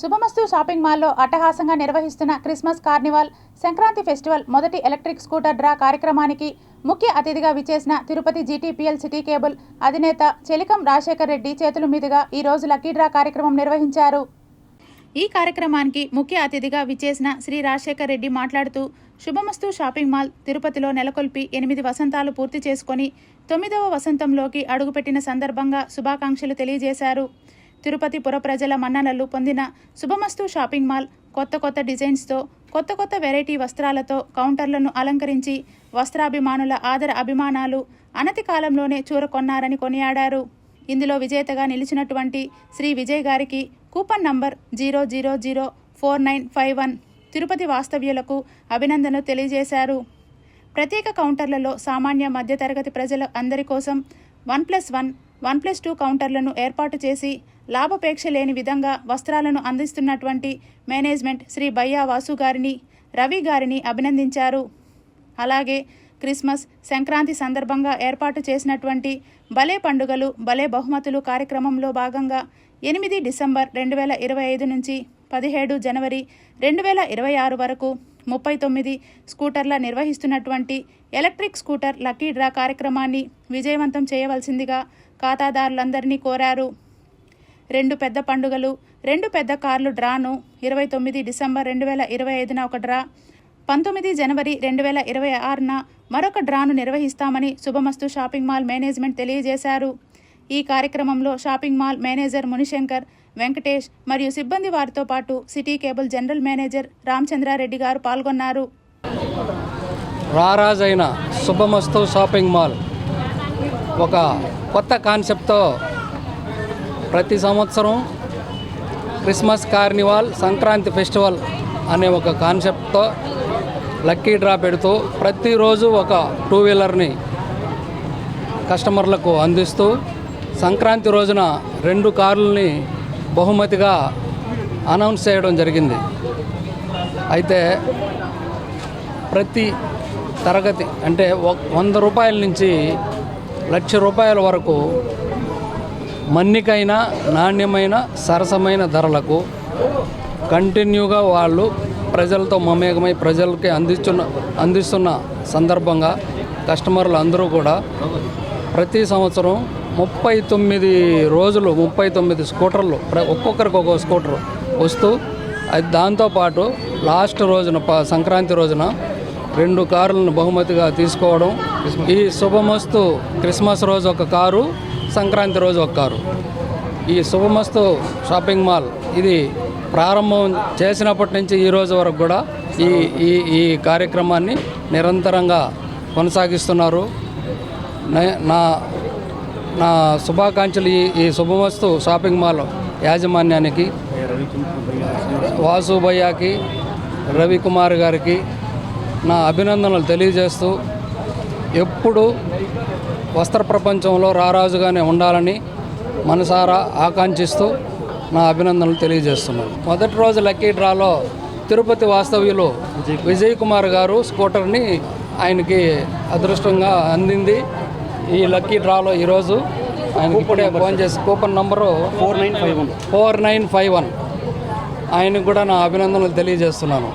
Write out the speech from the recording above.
శుభమస్తు shopping మాల్లో అట్టహాసంగా నిర్వహిస్తున్న క్రిస్మస్ కార్నివాల్ సంక్రాంతి ఫెస్టివల్ మొదటి ఎలక్ట్రిక్ స్కూటర్ డ్రా కార్యక్రమానికి ముఖ్య అతిథిగా విచేసిన తిరుపతి జీటీపీఎల్ సిటీ కేబుల్ అధినేత చెలికం రాజశేఖర్ రెడ్డి చేతుల మీదుగా ఈ రోజు లక్కీ డ్రా కార్యక్రమం నిర్వహించారు. ఈ కార్యక్రమానికి ముఖ్య అతిథిగా విచేసిన శ్రీ రాజశేఖర్ రెడ్డి మాట్లాడుతూ శుభమస్తు షాపింగ్ మాల్ తిరుపతిలో నెలకొల్పి ఎనిమిది వసంతాలు పూర్తి చేసుకొని తొమ్మిదవ వసంతంలోకి అడుగుపెట్టిన సందర్భంగా శుభాకాంక్షలు తెలియజేశారు. తిరుపతి పుర ప్రజల మన్ననలు పొందిన శుభమస్తు షాపింగ్ మాల్ కొత్త కొత్త డిజైన్స్తో కొత్త కొత్త వెరైటీ వస్త్రాలతో కౌంటర్లను అలంకరించి వస్త్రాభిమానుల ఆదర అభిమానాలు అనతి కాలంలోనే చూరకొన్నారని కొనియాడారు. ఇందులో విజేతగా నిలిచినటువంటి శ్రీ విజయ్ గారికి coupon number zero zero zero four nine five one Tirupati వాస్తవ్యులకు అభినందనలు తెలియజేశారు. ప్రత్యేక కౌంటర్లలో సామాన్య మధ్యతరగతి ప్రజల అందరి కోసం one plus one one plus two కౌంటర్లను ఏర్పాటు చేసి లాభపేక్ష లేని విధంగా వస్త్రాలను అందిస్తున్నటువంటి మేనేజ్మెంట్ శ్రీ బయ్యా వాసు గారిని రవి గారిని అభినందించారు. అలాగే క్రిస్మస్ సంక్రాంతి సందర్భంగా ఏర్పాటు చేసినటువంటి భలే పండుగలు భలే బహుమతులు కార్యక్రమంలో భాగంగా ఎనిమిది డిసెంబర్ రెండు వేల ఇరవై ఐదు నుంచి పదిహేడు జనవరి రెండు వేల ఇరవై ఆరు వరకు ముప్పై తొమ్మిది స్కూటర్ల నిర్వహిస్తున్నటువంటి ఎలక్ట్రిక్ స్కూటర్ లక్కీ డ్రా కార్యక్రమాన్ని విజయవంతం చేయవలసిందిగా ఖాతాదారులందరినీ కోరారు. రెండు పెద్ద పండుగలు రెండు పెద్ద కార్లు డ్రాను ఇరవై తొమ్మిది డిసెంబర్ రెండు వేల ఇరవై ఐదున ఒక డ్రా పంతొమ్మిది జనవరి రెండు వేల ఇరవై ఆరున మరొక డ్రాను నిర్వహిస్తామని శుభమస్తు షాపింగ్ మాల్ మేనేజ్మెంట్ తెలియజేశారు. ఈ కార్యక్రమంలో shopping mall manager Munishankar Venkatesh మరియు సిబ్బంది వారితో పాటు city cable general manager Ramachandra Reddy గారు పాల్గొన్నారు. రారాజైన శుభమస్తు షాపింగ్ మాల్ ఒక కొత్త కాన్సెప్ట్తో ప్రతి సంవత్సరం క్రిస్మస్ కార్నివాల్ సంక్రాంతి ఫెస్టివల్ అనే ఒక కాన్సెప్ట్తో లక్కీ డ్రా పెడుతూ ప్రతిరోజు ఒక టూ వీలర్ని కస్టమర్లకు అందిస్తూ సంక్రాంతి రోజున రెండు కార్లని బహుమతిగా అనౌన్స్ చేయడం జరిగింది. అయితే ప్రతి తరగతి అంటే వంద రూపాయల నుంచి లక్ష రూపాయల వరకు మన్నికైన నాణ్యమైన సరసమైన ధరలకు కంటిన్యూగా వాళ్ళు ప్రజలతో మమేకమై ప్రజలకి అందిస్తున్న అందిస్తున్న సందర్భంగా కస్టమర్లు అందరూ కూడా ప్రతి సంవత్సరం ముప్పై తొమ్మిది రోజులు ముప్పై తొమ్మిది స్కూటర్లు ప్ర- ఒక్కొక్కరికి ఒక్కొక్క స్కూటర్ వస్తూ అది దాంతోపాటు లాస్ట్ రోజున ప- సంక్రాంతి రోజున రెండు కారులను బహుమతిగా తీసుకోవడం ఈ శుభమస్తు క్రిస్మస్ రోజు ఒక కారు సంక్రాంతి రోజు ఒక కారు. ఈ శుభమస్తు షాపింగ్ మాల్ ఇది ప్రారంభం చేసినప్పటి నుంచి ఈ రోజు వరకు కూడా ఈ ఈ ఈ కార్యక్రమాన్ని నిరంతరంగా కొనసాగిస్తున్నారు. నా నా శుభాకాంక్షలు ఈ ఈ శుభమస్తు షాపింగ్ మాల్ యాజమాన్యానికి వాసుభయ్యకి రవికుమార్ గారికి నా అభినందనలు తెలియజేస్తూ ఎప్పుడు వస్త్ర ప్రపంచంలో రారాజుగానే ఉండాలని మనసారా ఆకాంక్షిస్తూ నా అభినందనలు తెలియజేస్తున్నాను. మొదటి రోజు లక్కీ డ్రాలో తిరుపతి వాస్తవ్యులు విజయ్ కుమార్ గారు స్కూటర్ని ఆయనకి అదృష్టంగా అందింది. ఈ లక్కీ డ్రాలో ఈరోజు ఆయనకి ఇప్పుడే ఫోన్ చేసి coupon number four nine five one. Four nine five one. ఆయనకు కూడా నా అభినందనలు తెలియజేస్తున్నాను.